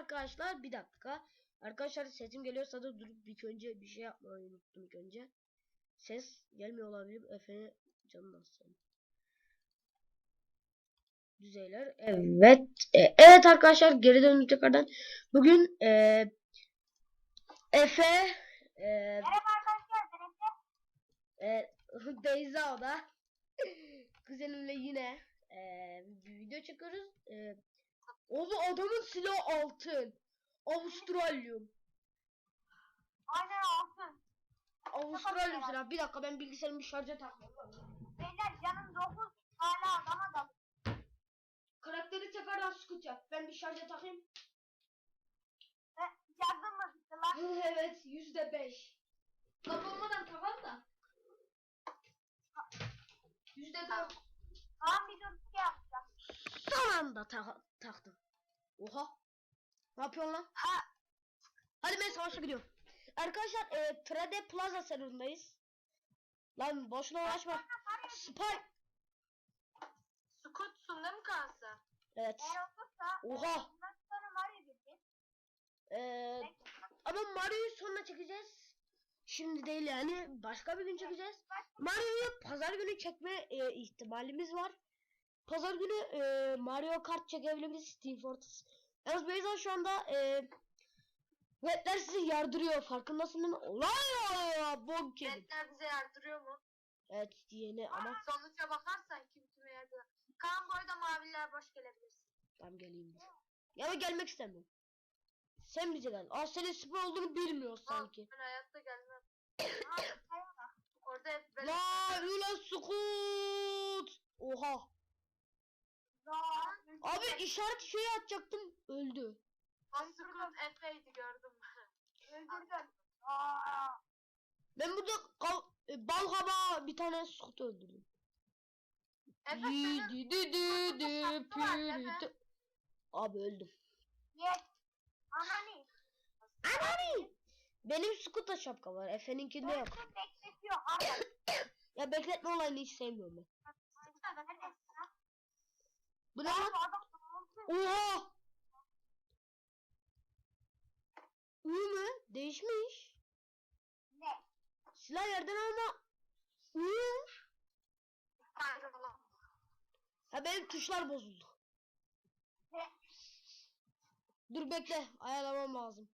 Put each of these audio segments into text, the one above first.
arkadaşlar bir dakika. Arkadaşlar sesim geliyorsa da durup bir önce bir şey yapmayı unuttum ilk önce. Ses gelmiyor olabilir. Efe canım nasıl? Düzeyler. Evet. E, evet arkadaşlar geri döndük tekrardan. Bugün e, Efe e, Merhaba arkadaşlar ben Efe. e, Beyza o da. Kuzenimle yine e, bir video çekiyoruz. E, Oğlum adamın silahı altın. Avustralyum. Aynen olsun. Avustralyum silahı. Bir dakika ben bilgisayarımı şarja takmam. Beyler canım 9 hala adama da. Karakteri tekrardan yap. Ben bir şarja takayım. Ve yardım mı lan? evet yüzde beş. Kapanmadan tamam da. Yüzde dört. Tamam bir dur yapacağım. Son anda ta- taktım. Oha. Ne yapıyorsun lan? Ha. Hadi ben savaşa gidiyorum. Arkadaşlar e, Trade Plaza serverındayız. Lan boşuna uğraşma. Spy. Scoot'sun değil mi Kansa? Evet. Eğer olursa Oha. bundan sonra Mario. Ee, ama Mario'yu sonra çekeceğiz. Şimdi değil yani. Başka bir gün çekeceğiz. Mario'yu pazar günü çekme e, ihtimalimiz var. Pazar günü e, Mario Kart çekebiliriz Team Fortress. Yalnız Beyza şu anda e, Webler sizi yardırıyor. Farkındasın değil mi? Olay! Bok yedim. Jetler bize yardırıyor mu? Evet diyeni ama Sonuca bakarsan kim kime yardırıyor. Kaan boyda maviler boş gelebilirsin. tam geleyim. Ya ben gelmek istemiyorum. Sen bize gel. Aa senin spor olduğunu bilmiyoruz sanki. Ben hayatta gelmem. Orada hep böyle... La ulan sukut. Oha. Abi işaret şeyi atacaktım öldü. Scoot Efe'ydi gördüm. Öldürdüm. Ben burada kav- e, bal kabağı bir tane sukut öldürdüm. Efe senin... Dü dü dü dü dü. Abi öldüm. Yes. Anani. Anani. Benim skuta şapka var. Efe'ninkinde yok. Öldüm bekletiyor. Ya bekletme olayını hiç sevmiyorum ben. Bu ne lan? Oha. Uyu mu? Değişmiş. Ne? Silah yerden alma. Uyu. Ha benim tuşlar bozuldu. Ne? Dur bekle. Ayarlamam lazım.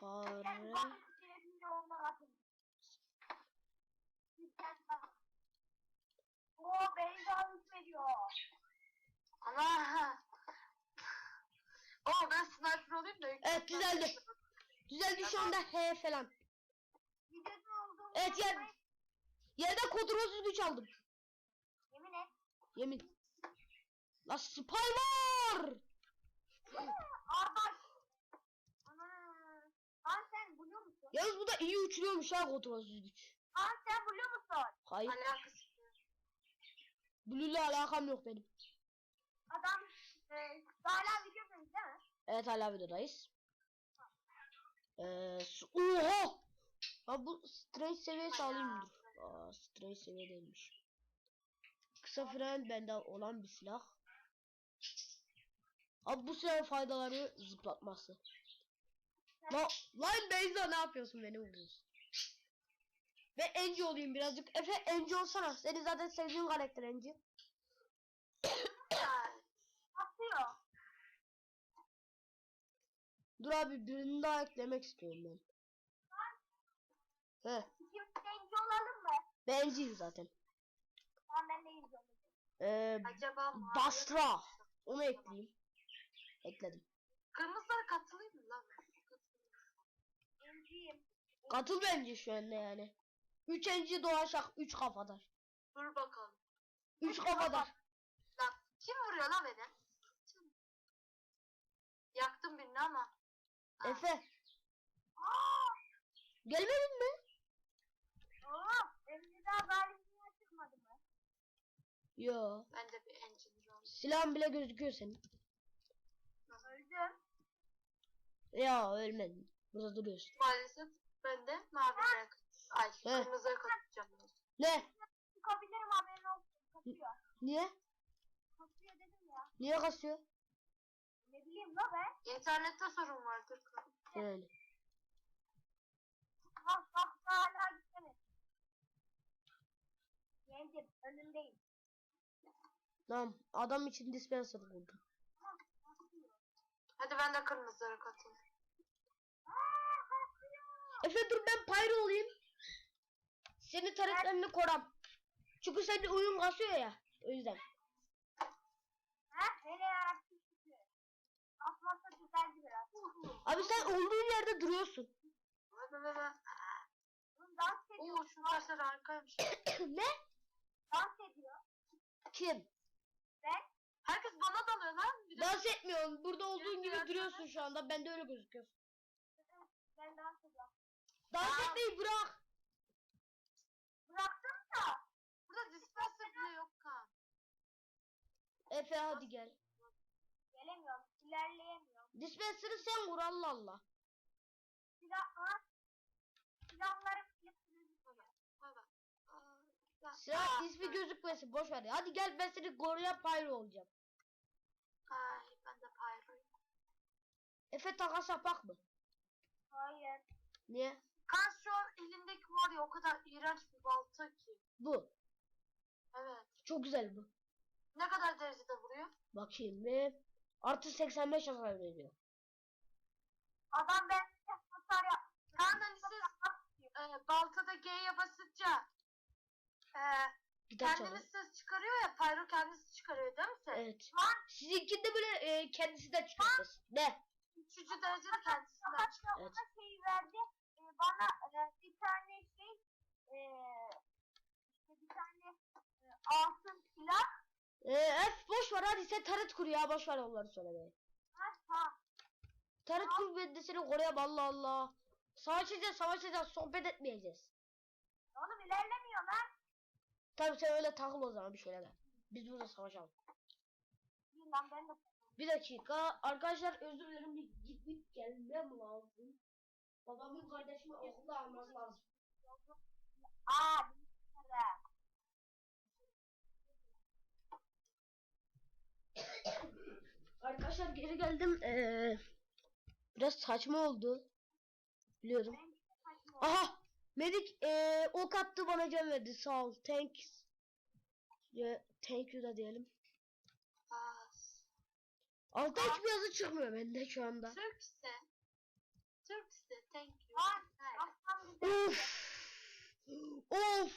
Fare. Ben bak içerisinde olmak atın. Oo Beyza hükmediyor. Ana. Oo ben sniper olayım da. Evet düzeldi. Düzeldi şu anda H falan. Videoda olduğum Evet yer. Yerden kontrolsüz güç aldım. Yemin et. Yemin. La spy var. Aa bak. Aa sen biliyor musun? Yalnız bu da iyi uçuruyormuş ha kontrolsüz güç. Aa sen biliyor musun? Hayır. Alakası. Yok. Blue ile alakam yok benim. Adam e, hala videodayız değil mi? Evet hala videodayız. Ee, s- oha! Ha bu strange seviyesi alayım mı? dur. Aa strange seviye değilmiş. Kısa fren bende olan bir silah. Abi bu silahın faydaları zıplatması. La, lan Beyza ne yapıyorsun beni vuruyorsun. Ve Enci olayım birazcık. Efe Enci olsana. Seni zaten sevdiğin karakter Enci. Atıyor. Dur abi birini daha eklemek istiyorum ben. He, İkimiz zenci olalım mı? benciyim zaten. Tamam ben de izliyorum. Ee, Acaba mavi- Basra. Onu ekleyeyim. Ekledim. Kırmızılara katılayım mı lan? Zenciyim. Katıl bence şu anda yani. Üç enci doğacak. Üç kafadar. Dur bakalım. Üç kafadar. Lan kim vuruyor lan beni? Kim? Yaktım birini ama. Ha. Efe. Aa! Gelmedin mi? Oğlum Zenci daha galibiyete çıkmadı mı? Yo. Ben de bir engineer oldum. Silahın bile gözüküyor senin. Öldüm. Ya ölmedin. Burada duruyorsun. Maalesef ben de maviye Ay He. kırmızıya katacağım. Ne? Çıkabilirim haberin olsun. Kaçıyor. Niye? Kaçıyor dedim ya. Niye kasıyor? Ne Bileyim la ben. İnternette sorun vardır. Yani. Bak bak hala gitmedi. Yendim. Önündeyim. Tamam. Adam için dispenser kurdum. Hadi ben de kırmızılara katılayım. Aaa kaçıyor. Efe dur ben pyro olayım. Seni taretlerini koram. Çünkü senin oyun kasıyor ya. O yüzden. Ha? Abi sen olduğun yerde duruyorsun. Dans ediyor. Oo şu harikaymış. ne? Dans ediyor. Kim? Ben. Herkes bana dalıyor lan. Bir de Dans etmiyorsun. Burada olduğun gibi duruyorsun şu anda. Ben de öyle gözüküyorsun. Ben dans ediyorum. Dans Aa. etmeyi bırak. Bıraktım da. burada dispenser bile yok kan. Efe hadi gel. Gelemiyorum. İlerleyemiyorum. Dispenser'ı sen vur Allah Allah. Silah ha? Silahlarım. Baba. Aa, ya- Silah Aa, ismi gözükmesin boş ver. Hadi gel ben seni koruyan pyro olacağım. Ay ben de pyroyum. Efe takas yapak mı? Hayır. Niye? Kan şu an elindeki var ya o kadar iğrenç bir balta ki. Bu. Evet. Çok güzel bu. Ne kadar derecede vuruyor? Bakayım ne? Artı 85 hasar veriyor. Adam ben hasar yap. Kaan hani siz e, baltada G'ye basınca e, Gitar kendiniz ses çıkarıyor ya pyro kendisi çıkarıyor değil mi ses? Evet. Sizinkinde böyle e, kendisi de çıkıyor ses. Ne? Üçüncü derecede kendisinden çıkıyor. Evet. ona şeyi verdi. Ee, bana e, bir tane şey e, işte bir tane e, altın silah. E, F boş ver hadi sen taret kur ya boş ver onları söylemeyi. Ha, ha. Taret kur ben de seni koruyayım Allah Allah. Savaşacağız savaşacağız sohbet etmeyeceğiz. Oğlum ilerlemiyor lan. Tabii sen öyle takıl o zaman bir şeyler. Biz burada savaşalım. Lan ben de. Bir dakika arkadaşlar özür dilerim bir gidip gelmem lazım. Babamın kardeşimi okulda almam lazım. Aa. Arkadaşlar geri geldim. Ee, biraz saçma oldu. Biliyorum. Aha! Medik ee, ok attı bana can verdi. Sağ ol. Thanks. Ya, thank you da diyelim. Altta hiçbir yazı çıkmıyor bende şu anda. Türkse. Türkse Of. Of.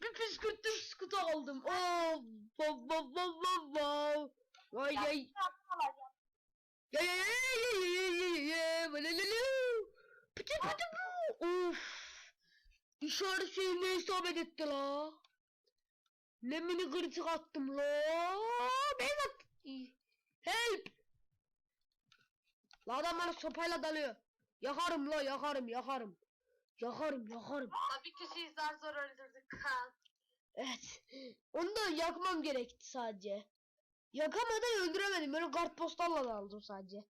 Bir püskürttüm skuta aldım. Of. Vav vav vav vav vav. Vay yay. Ya ya ya ya ya ya ya. Valalala. Pıtı pıtı bu. Of. İşaret şeyine isabet etti la. Ne mini kritik attım la. Beyzat. Help. La adam bana sopayla dalıyor. Yakarım la yakarım yakarım. Yakarım yakarım. Aa, bir kişiyi zar zor öldürdük kan. Evet. Onu da yakmam gerekti sadece. Yakamadan öldüremedim. Böyle kartpostalla da aldım sadece.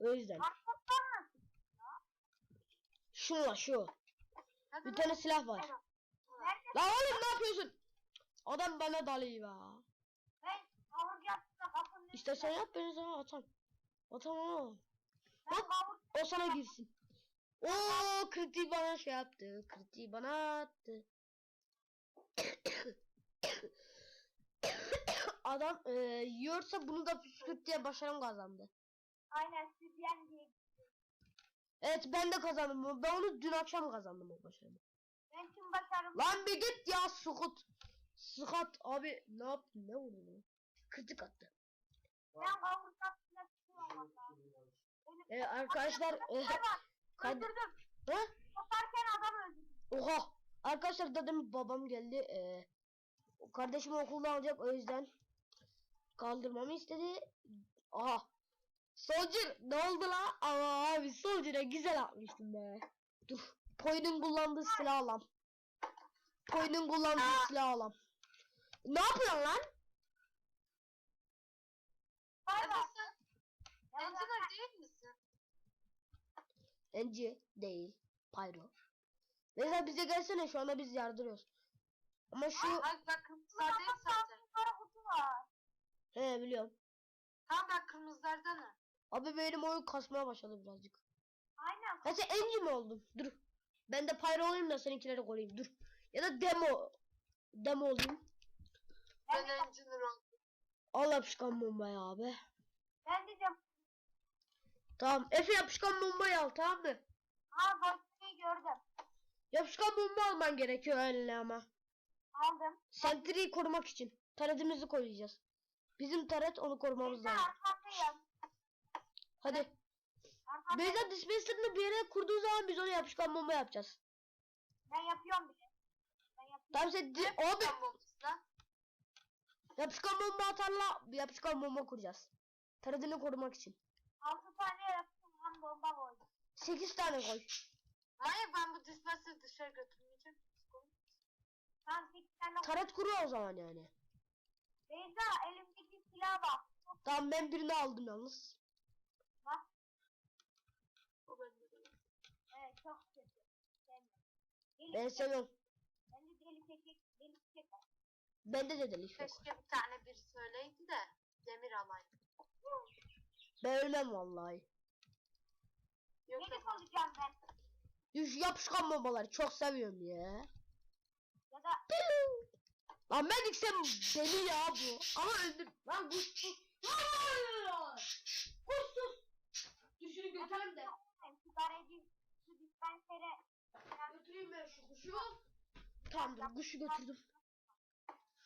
O yüzden. Aslan nasıl? Şu şu. Hadi Bir tane silah var. Nerede? La oğlum ne yapıyorsun? Adam bana dalıyor ya. Ben kavur yaptım da kapının İşte sen yap ben sana atam. Atam ama. Kavur O sana girsin. Oo kritiği bana şey yaptı. Kritiği bana attı. Adam e, yiyorsa bunu da püskürt diye başarım kazandı. aynen sütyen diye. Evet ben de kazandım. Ben onu dün akşam kazandım o başarımı. Ben tüm başarım. Lan bir git ya Sukut. Sukat abi ne yaptın ne vurdun? Kritik attı. Ben kavur yaptım da çıkıyorum valla. E, arkadaşlar kad- Öldürdüm. ha? Atarken adam öldürdüm. Oha. Arkadaşlar dedim babam geldi. Ee, kardeşim okulda alacak o yüzden kaldırmamı istedi. Aha. Soldier ne oldu la? Ama abi Soldier'a güzel atmıştım be. Dur. Poy'un kullandığı silah alam. Poy'un kullandığı Aa. silah alam. Ne yapıyorsun lan? Ya engineer değil misin? Enci değil. Pyro. Neyse bize gelsene şu anda biz yardırıyoruz. Ama şu Hayır ben kırmızılardayım zaten. Kara kutu var. he biliyorum. Tamam ben kırmızılardanım. Abi benim oyun kasmaya başladı birazcık. Aynen. Ha sen Enci mi oldun? Dur. Ben de Pyro olayım da seninkileri koruyayım. Dur. Ya da demo. Demo olayım. Ben Ben engineer oldum. Al yapışkan bombayı abi. ben de, de Tamam. Efe yapışkan bombayı al tamam mı? ha boşluğu gördüm. Yapışkan bomba alman gerekiyor eline ama. Aldım. Sentry'yi korumak için. Taretimizi koyacağız. Bizim taret onu korumamız lazım. Hadi. Beyza dispenser'ını bir yere kurduğu zaman biz ona yapışkan bomba yapacağız. Ben yapıyorum bile. Ben yapıyorum. Tamam sen di- abi yapışkan bomba atarla yapışkan bomba kuracağız. Taretini korumak için. 6 tane yaptım. Hem bomba koydum. 8 tane koy. Manyak ben bu dispenser'ı dışarı götürmeyeceğim. Tam 8 tane Taret kuru o zaman yani. Beyza elimdeki silaha bak. Tamam ben birini aldım yalnız. Bak. O bende de. Evet çok kötü. Deli Ben seviyorum. Bende deli çiçek, deli var. Bende de delik yok. Keşke bir tane biri söyleydi de demir alayım. Ben ölmem vallahi. Yok Melik efendim. olacağım ben. Düş yapışkan bombaları çok seviyorum ya. Ya da Lan Melik sen deli ya bu. Ama öldür. Lan kuş kuş. Kuş sus. Düşürü götüreyim de. ben sigaracı şu dispensere Götüreyim ben şu kuşu. Tamamdır kuşu götürdüm.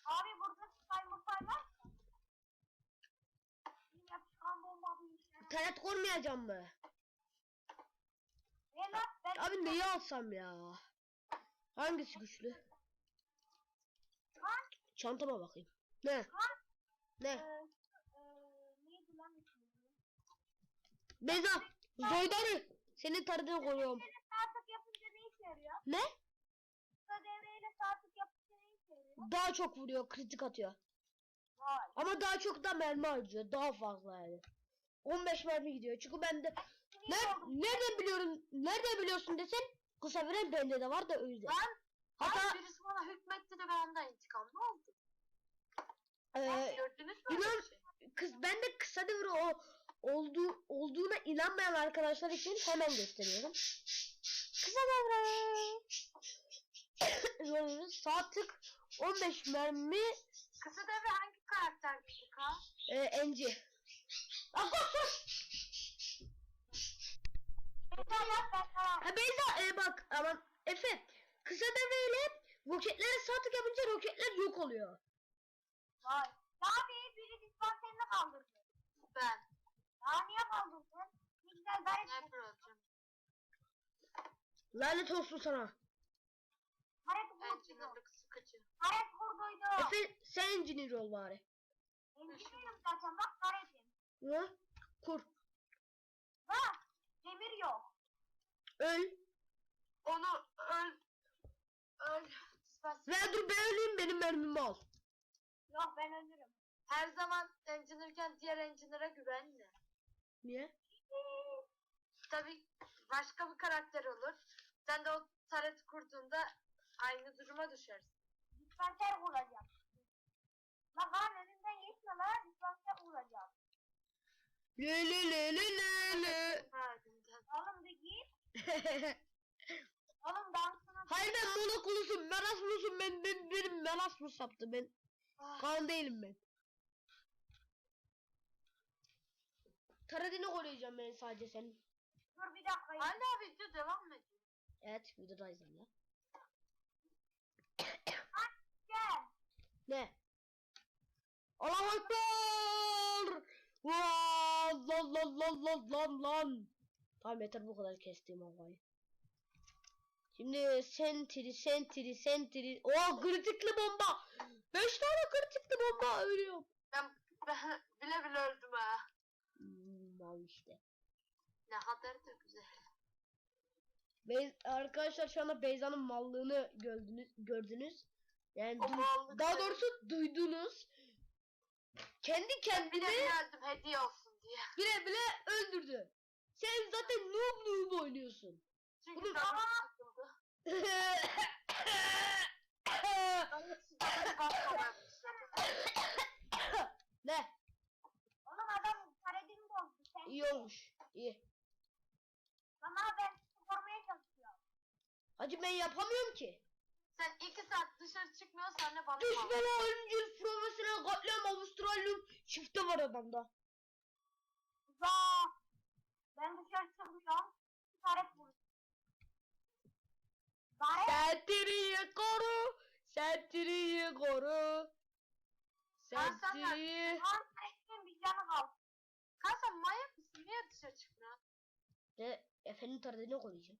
Abi burada sayma sayma. Benim yapışkan bomba bu işe. Taret kormayacağım mı? Ben Abi neyi alsam ya? Hangisi güçlü? Kan, Çantama bakayım. Ne? kan, Ne? eee, eee, neydi lan ismi? Beyza. Zoydarı. Senin. Devreyle tık yapınca ne işe yarıyor? Ne? Kısa devreyle sağ tık yapınca ne işe yarıyor? Daha çok vuruyor, kritik atıyor. Vay. Ama daha çok da mermi harcıyor. Daha fazla yani. 15 mermi gidiyor. Çünkü bende ne, nereden biliyorum? Nereden biliyorsun desen kısa süre bende de var da o yüzden. Lan Hatta Hatta birisi bana hükmetti de ben ondan intikam ne oldu? e, Gördünüz mü öyle biliyorum. bir şey? kız ben de kısa devre o olduğu olduğuna inanmayan arkadaşlar için hemen gösteriyorum. Kısa devre. Sağ tık 15 mermi Kısa devre hangi karakter gitti ka? e, enci. Ben. Ha Beyza e, bak aman Efe kısa devreyle roketlere sağ tık yapınca roketler yok oluyor. Vay. Abi biri dispanserini kaldırdı. Ben. Daha niye kaldırdın? Ne güzel gayet Sniper olacağım. Lanet olsun sana. Vurduydu. Engineer'lık sıkıcı. Haret vurduydu. Efe sen engineer ol bari. Engineer'im zaten bak haretim. Ne? Kur. Bak demir yok. Öl. Onu öl... Öl... Dispenser. Ve dur ben öleyim benim mermimi al. Yok ben ölürüm. Her zaman engineer'ken diğer engineer'a güvenme. Niye? Tabii başka bir karakter olur. Sen de o taret kurduğunda aynı duruma düşersin. Dispanser vuracağım. Lan kan önümden geçme lan. Dispanser vuracağım. Le le le le le le. Harbiden. Oğlum bir git. Oğlum dansını Hayır ben monokulusum. Menasmusum ben, ben benim menasmus yaptı ben. Ah, Kan değilim ben. Taradini koruyacağım ben sadece senin. dur bir dakika. ya. Hala video devam mı ediyor? Evet videodayız hala. Gel. Ne? Ekber! Lan lan lan lan lan. Tamam yeter bu kadar kestiğim havayı. Şimdi sentiri sentiri sentiri. O kritikli bomba. 5 tane kritikli bomba ölüyorum. Ben, ben bile bile öldüm ha. Hmm, al işte. Ne kadar da güzel. Bey arkadaşlar şu anda Beyza'nın mallığını gördünüz. gördünüz. Yani daha doğrusu duydunuz. Kendi kendine bile öldüm hediye olsun diye. bile öldürdü. Sen zaten noob noob oynuyorsun. Çünkü Bunu- canım sıkıldı. Ben sıcak basmam ne? Oğlum adam karedini bozdu. Sen İyi olmuş. İyi. Ama ben korumaya çalışıyorum. Hacı ben yapamıyorum ki. Sen iki saat dışarı çıkmıyorsan ne bana Düş bela ölümcül profesyonel katliam Avustralyum çifte var adamda. Taret vurur. Taret. Sentiriyi koru. Sentiriyi koru. Sentiriyi. Lan taretin bir canı kaldı. Kanka sen manyak mısın? Niye dışarı çıkmıyorsun? De efendim tarzını koyacağım.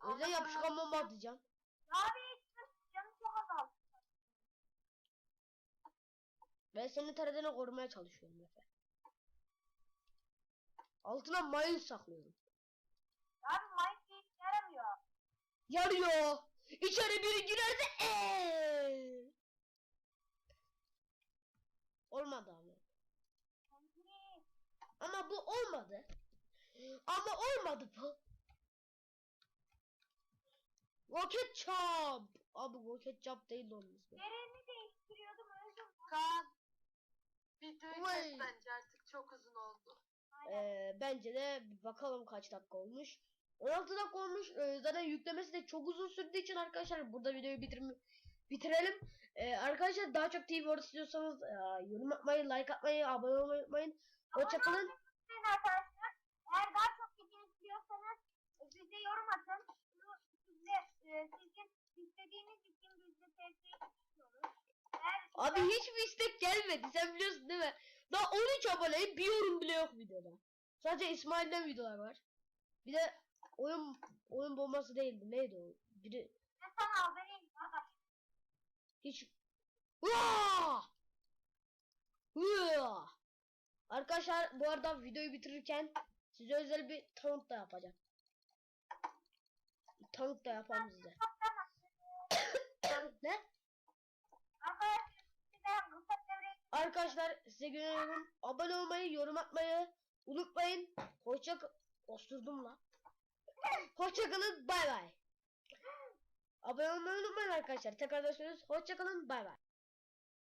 O Allah yüzden yapışkan bomba atacağım. Abi canı çok azaldı. Ben senin tarzını korumaya çalışıyorum Efe. Altına mayın saklıyorum. Abi Mike bir işe yaramıyor. Yarıyor. İçeri biri girerse eee. Olmadı ama. Ama bu olmadı. Ama olmadı bu. Roket çap. Abi roket çap değil olmuş. yerini değiştiriyordum öldüm. Kaan. Videoyu Vay. kes bence artık çok uzun oldu. Ee, bence de bakalım kaç dakika olmuş. 16 dakika olmuş. Ee, zaten yüklemesi de çok uzun sürdüğü için arkadaşlar burada videoyu bitirme, bitirelim. Ee, arkadaşlar daha çok TV World istiyorsanız e, yorum atmayı, like atmayı, abone olmayı unutmayın. Hoşçakalın. Arkadaşlar. Eğer daha çok video istiyorsanız e, bize yorum atın. Bunu size, e, sizin istediğiniz için biz de tepki istiyoruz. Eğer Abi hiçbir istek gelmedi. Sen biliyorsun değil mi? Daha 13 aboneyim bir yorum bile yok videoda. Sadece İsmail'den videolar var. Bir de oyun oyun bombası değildi. Neydi o? Biri ben sana haberiyim kardeş. hiç Uaa! Uaa! Arkadaşlar bu arada videoyu bitirirken size özel bir tanıt da yapacağım. Tanıt da yapalım size. ne? Arkadaşlar size kısa devre Arkadaşlar size güveniyorum. Abone olmayı, yorum atmayı unutmayın. Hoşça Osturdum la. Hoşça kalın. Bay bay. Abone olmayı unutmayın arkadaşlar. Tekrardan söylüyoruz. Hoşça kalın. Bay bay.